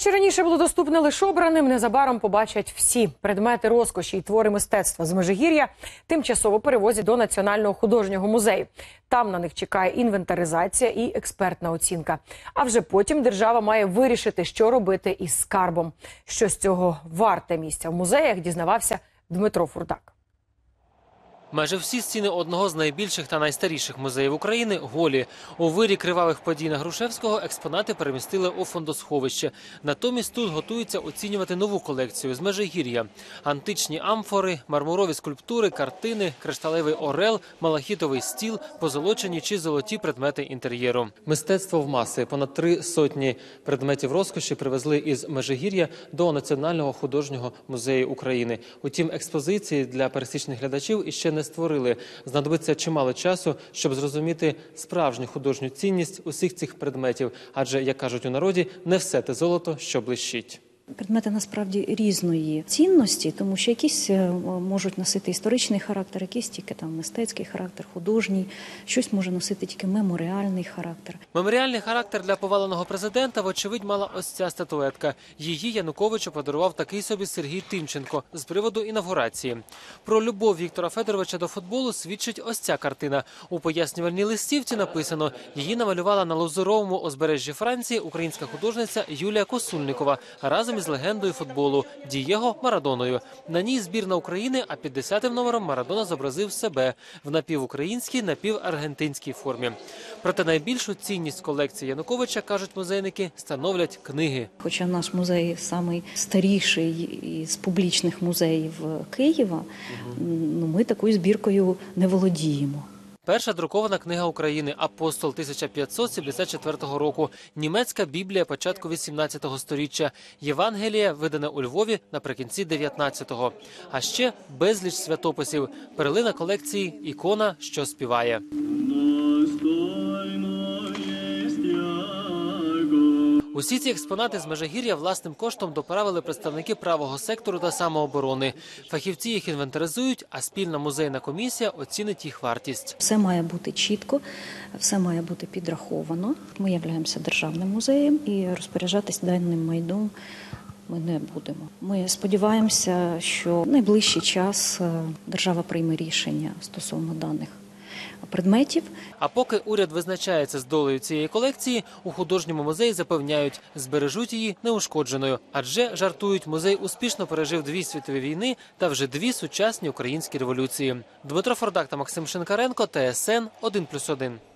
що раніше було доступне лише обраним, незабаром побачать всі предмети розкоші і твори мистецтва з Межигір'я тимчасово перевозять до Національного художнього музею. Там на них чекає інвентаризація і експертна оцінка. А вже потім держава має вирішити, що робити із скарбом. Що з цього варте місця в музеях, дізнавався Дмитро Фурдак. Майже всі стіни одного з найбільших та найстаріших музеїв України голі. У вирі кривавих подій на Грушевського експонати перемістили у фондосховище. Натомість тут готуються оцінювати нову колекцію з Межигір'я. Античні амфори, мармурові скульптури, картини, кришталевий орел, малахітовий стіл, позолочені чи золоті предмети інтер'єру. Мистецтво в маси. Понад три сотні предметів розкоші привезли із Межигір'я до Національного художнього музею України. Утім, експозиції для пересічних глядачів іще не створили. Знадобиться чимало часу, щоб зрозуміти справжню художню цінність усіх цих предметів. Адже, як кажуть у народі, не все те золото, що блищить. Предмети насправді різної цінності, тому що якісь е, можуть носити історичний характер, якісь тільки там мистецький характер, художній, щось може носити тільки меморіальний характер. Меморіальний характер для поваленого президента, вочевидь, мала ось ця статуетка. Її Януковичу подарував такий собі Сергій Тимченко з приводу інавгурації. Про любов Віктора Федоровича до футболу свідчить ось ця картина. У пояснювальній листівці написано: її намалювала на лозуровому узбережжі Франції українська художниця Юлія Косульникова разом із легендою футболу Дієго Марадоною. На ній збірна України, а під десятим номером Марадона зобразив себе в напівукраїнській, напіваргентинській формі. Проте найбільшу цінність колекції Януковича кажуть музейники становлять книги. Хоча наш музей самий старіший із публічних музеїв Києва, ну ми такою збіркою не володіємо. Перша друкована книга України Апостол 1574 року. Німецька Біблія початку 18 століття. Євангелія видане у Львові наприкінці 19-го. А ще безліч святописів. Перлина колекції ікона, що співає. Усі ці експонати з Межигір'я власним коштом доправили представники правого сектору та самооборони. Фахівці їх інвентаризують, а спільна музейна комісія оцінить їх вартість. Все має бути чітко, все має бути підраховано. Ми являємося державним музеєм і розпоряджатись даним майном ми не будемо. Ми сподіваємося, що в найближчий час е, держава прийме рішення стосовно даних предметів. А поки уряд визначається з долею цієї колекції, у художньому музеї запевняють, збережуть її неушкодженою, адже жартують, музей успішно пережив дві світові війни та вже дві сучасні українські революції. Дмитро Фордак та Максим Шинкаренко, ТСН 1+,1.